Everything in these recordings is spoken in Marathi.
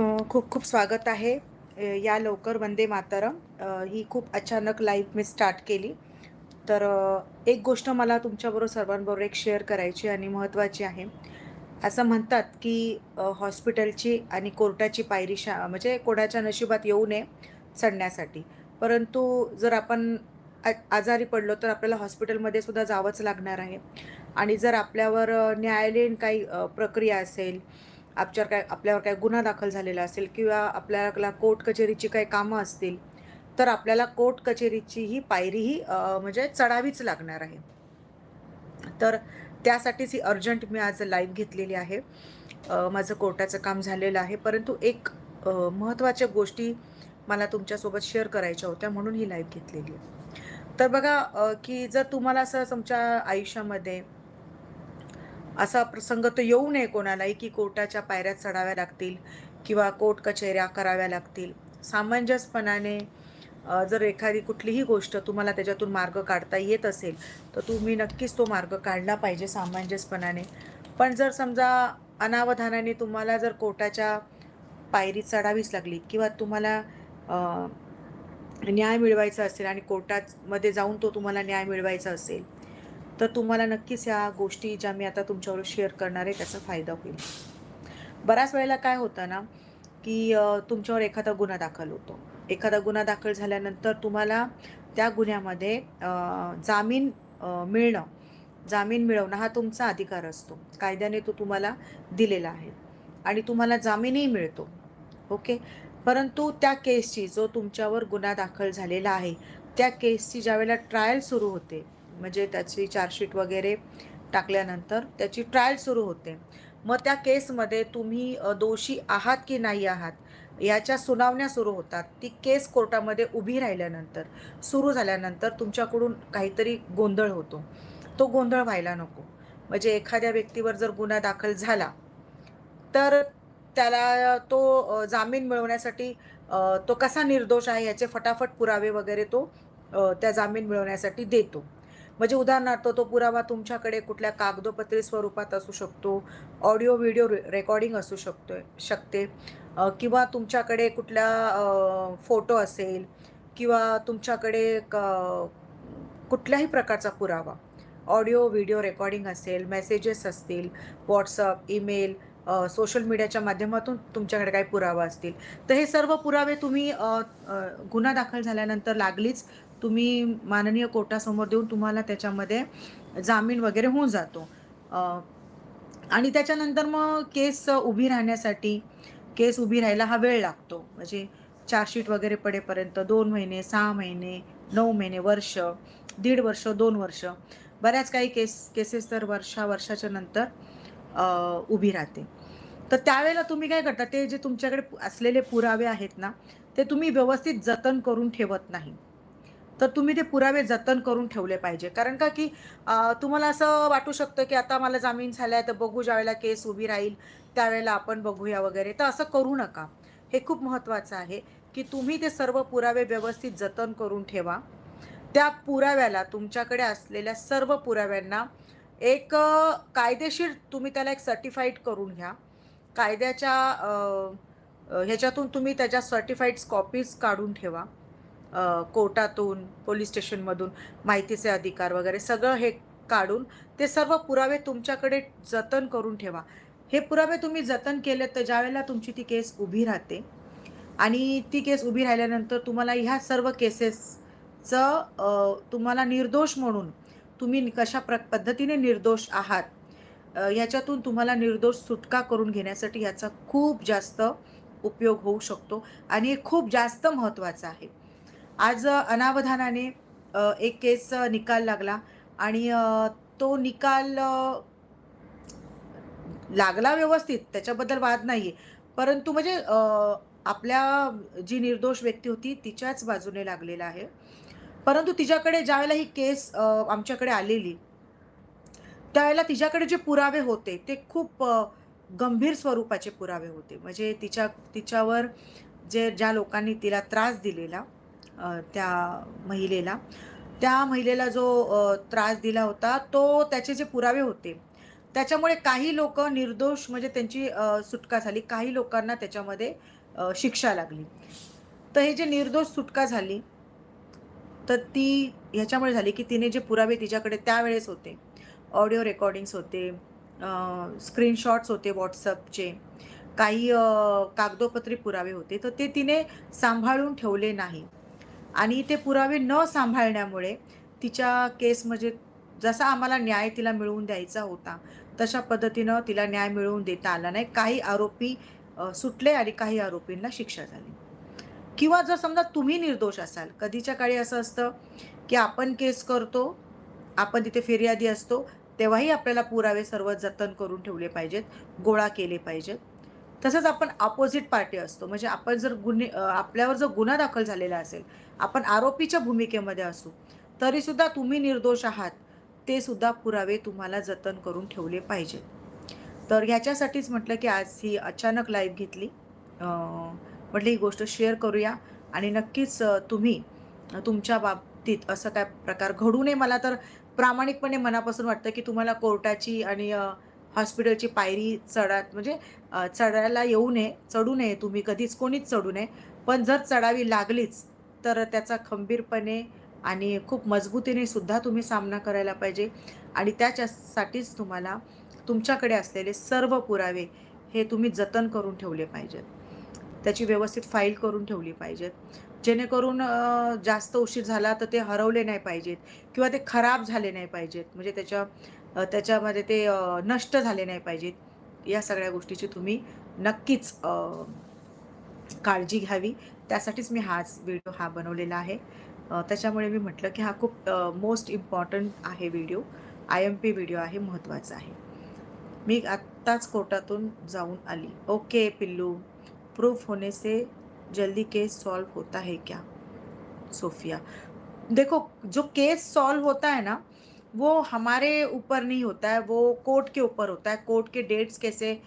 खूप खूप स्वागत आहे. या लवकर वंदे मातरम. ही खूप अचानक लाईव्ह मी स्टार्ट केली. तर एक गोष्ट मला तुमच्याबरोबर सर्वांबरोबर एक शेअर करायची आणि महत्त्वाची आहे. असं म्हणतात की हॉस्पिटलची आणि कोर्टाची पायरी शा म्हणजे कोणाच्या नशिबात येऊ नये चढण्यासाठी. परंतु जर आपण आजारी पडलो तर आपल्याला हॉस्पिटलमध्ये सुद्धा जावंच लागणार आहे. आणि जर आपल्यावर न्यायालयीन काही प्रक्रिया असेल आपच्यावर काय आपल्यावर काय गुन्हा दाखल झालेला असेल किंवा आपल्याला कोर्ट कचेरीची काही कामं असतील तर आपल्याला कोर्ट कचेरीची ही पायरीही म्हणजे चढावीच लागणार आहे. तर त्यासाठीच ही अर्जंट मी आज लाईव्ह घेतलेली आहे. माझं कोर्टाचं काम झालेलं आहे. परंतु एक महत्त्वाच्या गोष्टी मला तुमच्यासोबत शेअर करायच्या होत्या म्हणून ही लाईव्ह घेतलेली आहे. तर बघा की जर तुम्हाला असं तुमच्या आयुष्यामध्ये असा प्रसंग तर येऊ नये कोणालाही की कोर्टाच्या पायऱ्या चढाव्या लागतील किंवा कोर्ट कचेऱ्या कराव्या लागतील. सामंजस्यपणाने जर एखादी कुठलीही गोष्ट तुम्हाला त्याच्यातून मार्ग काढता येत असेल तर तुम्ही नक्कीच तो मार्ग काढला पाहिजे सामंजस्यपणाने. पण जर समजा अनावधानाने तुम्हाला जर कोर्टाच्या पायरी चढावीच लागली किंवा तुम्हाला न्याय मिळवायचा असेल आणि कोर्टामध्ये जाऊन तो तुम्हाला न्याय मिळवायचा असेल तर तुम्हाला नक्कीच या गोष्टी ज्या मी आता तुमच्यावर शेअर करणार आहे त्याचा फायदा होईल. बऱ्याच वेळेला काय होतं ना की तुमच्यावर एखादा गुन्हा दाखल होतो. एखादा गुन्हा दाखल झाल्यानंतर तुम्हाला त्या गुन्ह्यामध्ये जामीन मिळणं जामीन मिळवणं हा तुमचा अधिकार असतो. कायद्याने तो तुम्हाला दिलेला आहे. आणि तुम्हाला जामीनही मिळतो. ओके? परंतु त्या केसची जो तुमच्यावर गुन्हा दाखल झालेला आहे त्या केसची ज्यावेळेला ट्रायल सुरू होते म्हणजे त्याची चार्जशीट वगैरे टाकल्यानंतर त्याची ट्रायल सुरू होते. मग त्या केसमध्ये तुम्ही दोषी आहात की नाही आहात याच्या सुनावण्या सुरू होतात. ती केस कोर्टामध्ये उभी राहिल्यानंतर सुरू झाल्यानंतर तुमच्याकडून काहीतरी गोंधळ होतो. तो गोंधळ व्हायला नको. म्हणजे एखाद्या व्यक्तीवर जर गुन्हा दाखल झाला तर त्याला तो जामीन मिळवण्यासाठी तो कसा निर्दोष आहे याचे फटाफट पुरावे वगैरे तो त्या जामीन मिळवण्यासाठी देतो. म्हणजे उदाहरणार्थ तो पुरावा तुमच्याकडे कुठल्या कागदोपत्री स्वरूपात असू शकतो ऑडिओ व्हिडिओ रेकॉर्डिंग असू शकतो. शकते किंवा तुमच्याकडे कुठल्या फोटो असेल किंवा तुमच्याकडे क- कुठल्याही प्रकारचा पुरावा ऑडिओ व्हिडिओ रेकॉर्डिंग असेल मेसेजेस असतील व्हॉट्सअप ईमेल सोशल मीडियाच्या माध्यमातून तुमच्याकडे काही पुरावा असतील. तर हे सर्व पुरावे तुम्ही गुन्हा दाखल झाल्यानंतर लागलीच तुम्ही माननीय कोर्टासमोर देऊन तुम्हाला त्याच्यामध्ये जामीन वगैरे होऊन जातो. आणि त्याच्यानंतर मग केस उभी राहण्यासाठी केस उभी राहायला हा वेळ लागतो. म्हणजे चार्जशीट वगैरे पडेपर्यंत दोन महिने सहा महिने नऊ महिने वर्ष दीड वर्ष दोन वर्ष बऱ्याच काही केस केसेस तर वर्षा वर्षाच्या नंतर उभी राहते. तर त्यावेळेला तुम्ही काय करता ते जे तुमच्याकडे असलेले पुरावे आहेत ना ते तुम्ही व्यवस्थित जतन करून ठेवत नाही. तर तुम्ही ते पुरावे जतन करून ठेवले पाहिजे. कारण का की तुम्हाला असं वाटू शकतं की आता मला जामीन झालाय तर बघू ज्यावेळेला केस उभी राहील त्यावेळेला आपण बघूया वगैरे. तर असं करू नका. हे खूप महत्त्वाचं आहे की तुम्ही ते सर्व पुरावे व्यवस्थित जतन करून ठेवा. त्या पुराव्याला तुमच्याकडे असलेल्या सर्व पुराव्यांना एक कायदेशीर तुम्ही त्याला एक सर्टिफाईड करून घ्या. कायद्याच्या ह्याच्यातून तुम्ही त्याच्या सर्टिफाईड्स कॉपीज काढून ठेवा. कोर्टातून पोलीस स्टेशनमधून माहितीचे अधिकार वगैरे सगळं हे काढून ते सर्व पुरावे तुमच्याकडे जतन करून ठेवा. हे पुरावे तुम्ही जतन केले तर ज्यावेळेला तुमची ती केस उभी राहते आणि ती केस उभी राहिल्यानंतर तुम्हाला ह्या सर्व केसेसचं तुम्हाला निर्दोष म्हणून तुम्ही कशा प्र पद्धतीने निर्दोष आहात ह्याच्यातून तुम्हाला निर्दोष सुटका करून घेण्यासाठी याचा खूप जास्त उपयोग होऊ शकतो आणि हे खूप जास्त महत्त्वाचं आहे. आज अनावधानाने एक केस निकाल लागला आणि तो निकाल लागला व्यवस्थित त्याच्याबद्दल वाद नाही परंतु म्हणजे आपल्या जी निर्दोष व्यक्ती होती तिच्याच बाजूने लागलेला आहे. परंतु तिच्याकडे ज्यावेळेला ही केस आमच्याकडे आलेली, त्यावेळेला तिच्याकडे जे पुरावे होते ते खूप गंभीर स्वरूपाचे पुरावे होते. म्हणजे तिच्या तिच्यावर जे ज्या लोकांनी तिला त्रास दिलेला त्या महिलेला, त्या महिलेला जो त्रास दिला होता तो त्याचे जे पुरावे होते त्याच्यामुळे काही लोक निर्दोष म्हणजे त्यांची सुटका झाली. काही लोकांना त्याच्यामध्ये शिक्षा लागली. तर हे जे निर्दोष सुटका झाली तर ती ह्याच्यामुळे झाली की तिने जे पुरावे तिच्याकडे त्यावेळेस होते ऑडिओ रेकॉर्डिंग्स होते स्क्रीनशॉट्स होते व्हॉट्सअपचे काही कागदोपत्री पुरावे होते तर ते तिने सांभाळून ठेवले नाही. आणि ते पुरावे न सांभाळण्यामुळे तिच्या केस म्हणजे जसा आम्हाला न्याय तिला मिळवून द्यायचा होता तशा पद्धतीनं तिला न्याय मिळवून देता आला नाही. काही आरोपी सुटले आणि काही आरोपींना शिक्षा झाली. किंवा जर समजा तुम्ही निर्दोष असाल कधीच्या काळी असं असतं की आपण केस करतो आपण तिथे फिर्यादी असतो तेव्हाही आपल्याला पुरावे सर्व जतन करून ठेवले पाहिजेत गोळा केले पाहिजेत. तसंच आपण अपोजिट पार्टी असतो. म्हणजे आपण जर गुन्हे आपल्यावर जर गुन्हा दाखल झालेला असेल आपण आरोपीच्या भूमिकेमध्ये असू तरीसुद्धा तुम्ही निर्दोष आहात ते सुद्धा पुरावे तुम्हाला जतन करून ठेवले पाहिजे तर ह्याच्यासाठीच म्हटलं की आज ही अचानक लाईव्ह घेतली. म्हटलं ही गोष्ट शेअर करूया आणि नक्कीच तुम्ही तुमच्या बाबतीत असं काय प्रकार घडू नये. मला तर प्रामाणिकपणे मनापासून वाटतं की तुम्हाला कोर्टाची आणि हॉस्पिटलची पायरी चढत म्हणजे चढायला येऊ नये चढू नये तुम्ही कधीच कोणीच चढू नये. पण जर चढावी लागलीच तर त्याचा खंबीरपणे आणि खूप मजबूतीने सुद्धा तुम्ही सामना करायला पाहिजे. आणि त्याच्यासाठीच तुम्हाला तुमच्याकडे असलेले सर्व पुरावे हे तुम्ही जतन करून ठेवले पाहिजेत. त्याची व्यवस्थित फाईल करून ठेवली पाहिजेत. जेणेकरून जास्त उशीर झाला तर ते हरवले नाही पाहिजेत किंवा ते खराब झाले नाही पाहिजेत. म्हणजे त्याच्या त्याच्यामध्ये ते नष्ट झाले नाही पाहिजेत. या सगळ्या गोष्टीची तुम्ही नक्कीच काळजी घ्यावी. त्यासाठीच मी हाच व्हिडिओ हा बनवलेला आहे. त्याच्यामुळे मी म्हटलं की हा खूप मोस्ट इम्पॉर्टंट आहे video. I M P video आहे महत्त्वाचा आहे. मी आत्ताच कोर्टातून जाऊन आली. ओके पिल्लू. प्रूफ होने से जल्दी केस सॉल्व होता है क्या? सोफिया. देखो जो केस सॉल्व होता है ना वो हमारे ऊपर नहीं होता है, वो कोर्ट के ऊपर होता है। कोर्ट के डेट्स कैसे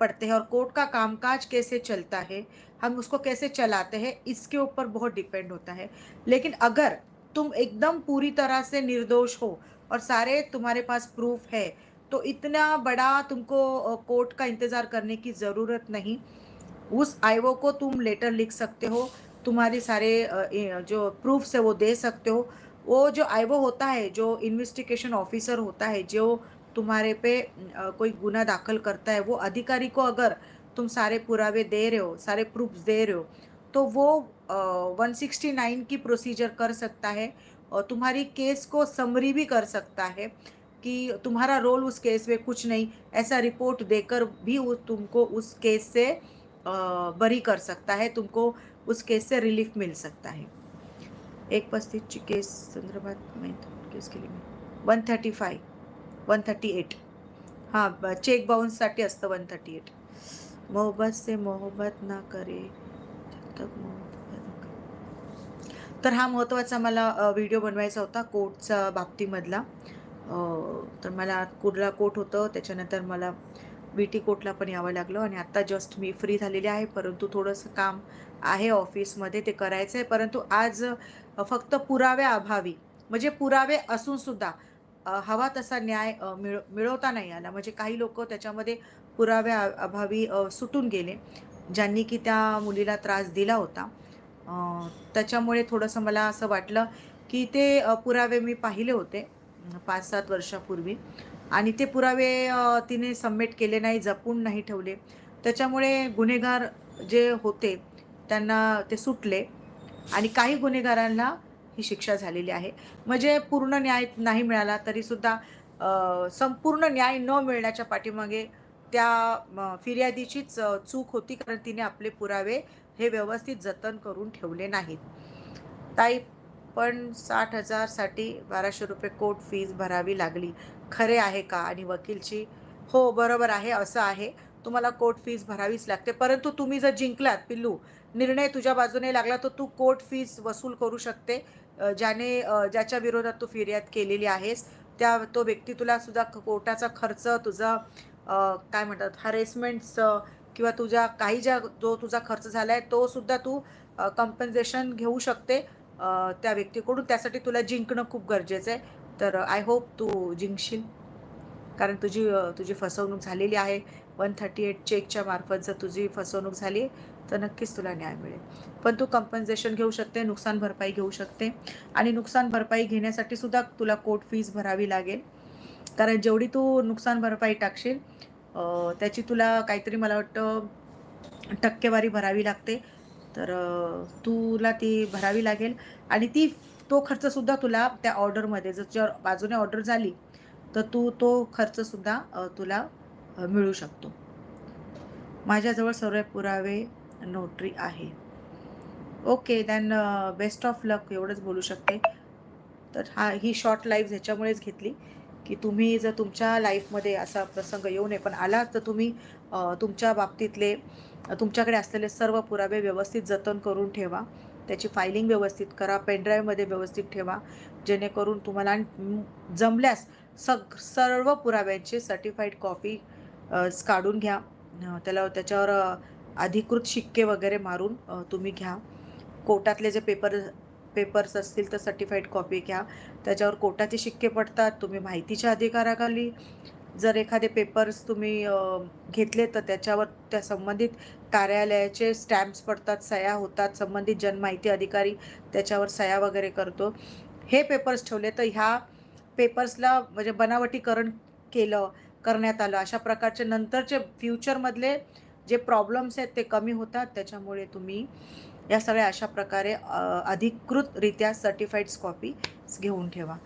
पड़ते हैं और कोर्ट का कामकाज कैसे चलता है, हम उसको कैसे चलाते हैं, इसके ऊपर बहुत डिपेंड होता है। लेकिन अगर तुम एकदम पूरी तरह से निर्दोष हो और सारे तुम्हारे पास प्रूफ है तो इतना बड़ा तुमको कोर्ट का इंतज़ार करने की ज़रूरत नहीं। उस आईओ को तुम लेटर लिख सकते हो, तुम्हारे सारे जो प्रूफ्स है वो दे सकते हो। वो जो आईओ होता है, जो इन्वेस्टिगेशन ऑफिसर होता है, जो तुम्हारे पे कोई गुना दाखिल करता है, वो अधिकारी को अगर तुम सारे पुरावे दे रहे हो, सारे प्रूफ दे रहे हो तो वो वन सिक्सटी नाइन की प्रोसीजर कर सकता है और तुम्हारी केस को समरी भी कर सकता है कि तुम्हारा रोल उस केस में कुछ नहीं, ऐसा रिपोर्ट देकर भी वो तुमको उस केस से बरी कर सकता है, तुमको उस केस से रिलीफ मिल सकता है। एक पस्तीसची केस संदर्भात माहीत केस केली मी. One thirty five one thirty eight हां ब- चेक बाउन्ससाठी असतं वन थर्टी एट मोहब्बत से मोहब्बत ना करे तर हा महत्त्वाचा मला व्हिडिओ बनवायचा होता कोर्टचा बाबतीमधला. तर मला कुर्ला कोर्ट होतं त्याच्यानंतर मला बी टी कोर्टला पण यावं लागलं आणि आत्ता जस्ट मी फ्री झालेली आहे परंतु थोडंसं काम आहे ऑफिसमध्ये ते करायचं आहे परंतु आज फक्त पुराव्याअभावी म्हणजे पुरावे असूनसुद्धा हवा तसा न्याय मिळ मिळवता नाही आला. म्हणजे काही लोक त्याच्यामध्ये पुराव्या अभावी सुटून गेले ज्यांनी की त्या मुलीला त्रास दिला होता. त्याच्यामुळे थोडंसं मला असं वाटलं की ते पुरावे मी पाहिले होते पाच सात वर्षापूर्वी. आणि ते पुरावे तिने सबमिट केले नाही जपून नाही ठेवले. त्याच्यामुळे गुन्हेगार जे होते त्यांना ते सुटले. आणि काही गुन्हेगारांना ही शिक्षा झालेली आहे. म्हणजे पूर्ण न्याय नाही मिळाला तरीसुद्धा संपूर्ण न्याय न मिळण्याच्या पाठीमागे त्या फिर्यादीचीच चूक होती कारण तिने आपले पुरावे हे व्यवस्थित जतन करून ठेवले नाहीत. ताई पण साठ हजारसाठी बाराशे रुपये कोर्ट फीज भरावी लागली. खरे आहे का? आणि वकीलची हो बरोबर आहे असं आहे. तुम्हाला कोर्ट फीज भरावीच लागते. परंतु तुम्ही जर जिंकलात पिल्लू निर्णय तुझ्या बाजूने लागला तर तू कोर्ट फीज वसूल करू शकते. ज्याने ज्याच्या विरोधात तू फिर्याद केलेली आहेस त्या तो व्यक्ती तुला सुद्धा कोर्टाचा खर्च तुझा काय म्हणतात हरेसमेंट्स किंवा तुझ्या काही ज्या जो तुझा खर्च झाला आहे तो सुद्धा तू कम्पन्सेशन घेऊ शकते त्या व्यक्तीकडून. त्यासाठी तुला जिंकणं खूप गरजेचं आहे. तर आय होप तू जिंकशील. कारण तुझी तुझी फसवणूक झालेली आहे. वन थर्टी एट चेकच्या मार्फत जर तुझी फसवणूक झाली तर नक्कीच तुला न्याय मिळेल. पण तू कंपन्सेशन घेऊ शकते नुकसान भरपाई घेऊ शकते आणि नुकसान भरपाई घेण्यासाठी सुद्धा तुला कोर्ट फीज भरावी लागेल. कारण जेवढी तू नुकसान भरपाई टाकशील त्याची तुला काहीतरी मला वाटतं टक्केवारी भरावी लागते. तर तुला ती भरावी लागेल आणि ती तो खर्चसुद्धा तुला त्या ऑर्डरमध्ये जर बाजूने ऑर्डर झाली तर तू तो खर्चसुद्धा तुला मिळू शकतो. माझ्याजवळ सर्व पुरावे नोटरी आहे. Okay then best of luck एवढंच बोलू शकते. तर हा ही शॉर्ट लाईफ ह्याच्यामुळेच घेतली की तुम्ही जर तुमच्या लाईफमध्ये असा प्रसंग येऊ नये पण आला तर तुम्ही तुमच्या बाबतीतले तुमच्याकडे असलेले सर्व पुरावे व्यवस्थित जतन करून ठेवा. त्याची फायलिंग व्यवस्थित करा पेनड्राईव्हमध्ये व्यवस्थित ठेवा जेणेकरून तुम्हाला जमल्यास सग सर्व पुराव्यांचे सर्टिफाईड कॉपी काढून घ्या. त्याला त्याच्यावर अधिकृत शिक्के वगैरे मारून तुम्ही घ्या. कोटातले जे पेपर पेपर्स असतील तर सर्टिफाईड कॉपी घ्या. त्याच्यावर कोटाचे शिक्के पडतात तुम्ही माहितीच्या अधिकाराखाली जर एखादे पेपर्स तुम्ही घेतले तर त्याच्यावर त्या संबंधित कार्यालयाचे स्टॅम्प्स पडतात सह्या होतात संबंधित जनमाहिती अधिकारी त्याच्यावर सह्या वगैरे करतो. हे पेपर्स ठेवले तर ह्या पेपर्सला म्हणजे बनावटीकरण केलं करण्यात आलं. अशा प्रकारचे नंतरचे फ्युचरमधले जे प्रॉब्लेम्स आहेत ते कमी होतात. त्याच्यामुळे तुम्ही या सगळ्या अशा प्रकारे अधिकृतरित्या सर्टिफाईड्स कॉपी घेऊन ठेवा.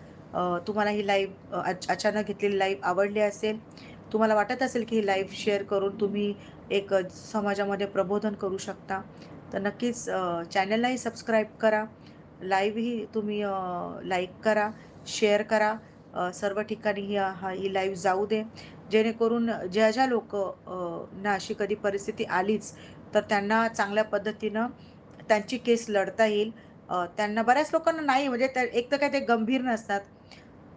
तुम्हाला ही लाईव्ह अचानक घेतलेली लाईव्ह आवडली असेल तुम्हाला वाटत असेल की ही लाईव्ह शेअर करून तुम्ही एक समाजामध्ये प्रबोधन करू शकता तर नक्कीच चॅनललाही सबस्क्राईब करा. लाईव्हही तुम्ही लाईक करा शेअर करा. सर्व ठिकाणी ही हा ही लाईव्ह जाऊ दे. जेणेकरून ज्या ज्या लोक ना अशी कधी परिस्थिती आलीच तर त्यांना चांगल्या पद्धतीनं त्यांची केस लढता येईल. त्यांना बऱ्याच लोकांना नाही म्हणजे त्या एक तर काय ते गंभीर नसतात.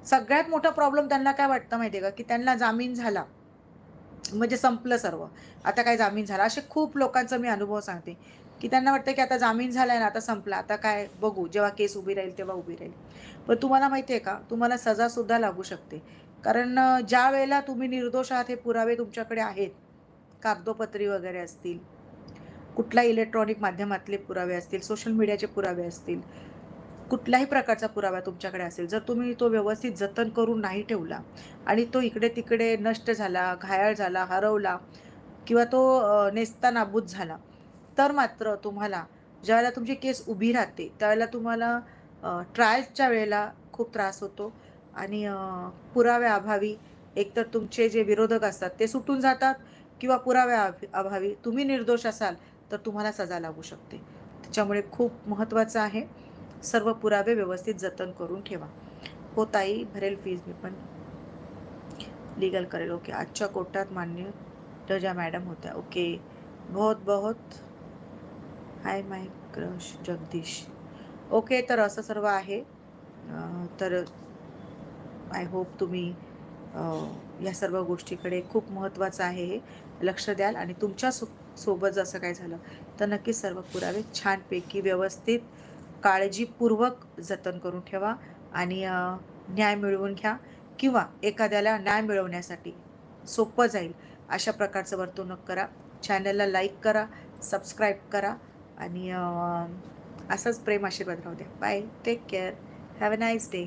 सगळ्यात मोठा प्रॉब्लेम त्यांना काय वाटतं माहिती आहे का? की त्यांना जामीन झाला. म्हणजे संपलं सर्व. आता काय जामीन झाला? असे खूप लोकांचा मी अनुभव सांगते. की त्यांना वाटतं की आता जामीन झालाय ना आता संपला आता काय बघू जेव्हा केस उभी राहील तेव्हा उभी राहील. पण तुम्हाला माहिती आहे का तुम्हाला सजासुद्धा लागू शकते. कारण ज्या वेळेला तुम्ही निर्दोष आहात हे पुरावे तुमच्याकडे आहेत. कागदोपत्री वगैरे असतील कुठल्या इलेक्ट्रॉनिक माध्यमातले पुरावे असतील सोशल मीडियाचे पुरावे असतील कुठल्याही प्रकारचा पुरावा तुमच्याकडे असेल जर तुम्ही तो व्यवस्थित जतन करून नाही ठेवला आणि तो इकडे तिकडे नष्ट झाला घायाळ झाला हरवला किंवा तो नेस्ता नाबूद झाला तर मात्र तुम्हाला ज्यावेळेला तुमची केस उभी राहते त्यावेळेला तुम्हाला ट्रायलच्या वेळेला खूप त्रास होतो. आणि पुराव्याअभावी एकतर तुमचे जे विरोधक असतात ते सुटून जातात किंवा पुराव्या अभ- अभावी तुम्ही निर्दोष असाल तर तुम्हाला सजा लागू शकते. त्याच्यामुळे खूप महत्त्वाचं आहे सर्व पुरावे व्यवस्थित जतन करून ठेवा. हो ताई भरेल फीज मी पण. लीगल करेल ओके आजच्या कोर्टात मान्य जजा मॅडम होत्या. ओके बहुत बहुत hi my crush Jagdish. Okay तर असं सर्व आहे. तर आय होप तुम्ही या सर्व गोष्टीकडे खूप महत्त्वाचं आहे हे लक्ष द्याल आणि तुमच्या सो सोबत जसं असं काय झालं तर नक्कीच सर्व पुरावे छानपैकी व्यवस्थित काळजीपूर्वक जतन करून ठेवा आणि न्याय मिळवून घ्या किंवा एखाद्याला न्याय मिळवण्यासाठी सोपं जाईल. अशा प्रकारचं वर्तणूक करा. चॅनलला लाईक करा सबस्क्राईब करा आणि असंच प्रेम आशीर्वाद राहू द्या. Bye take care have a nice day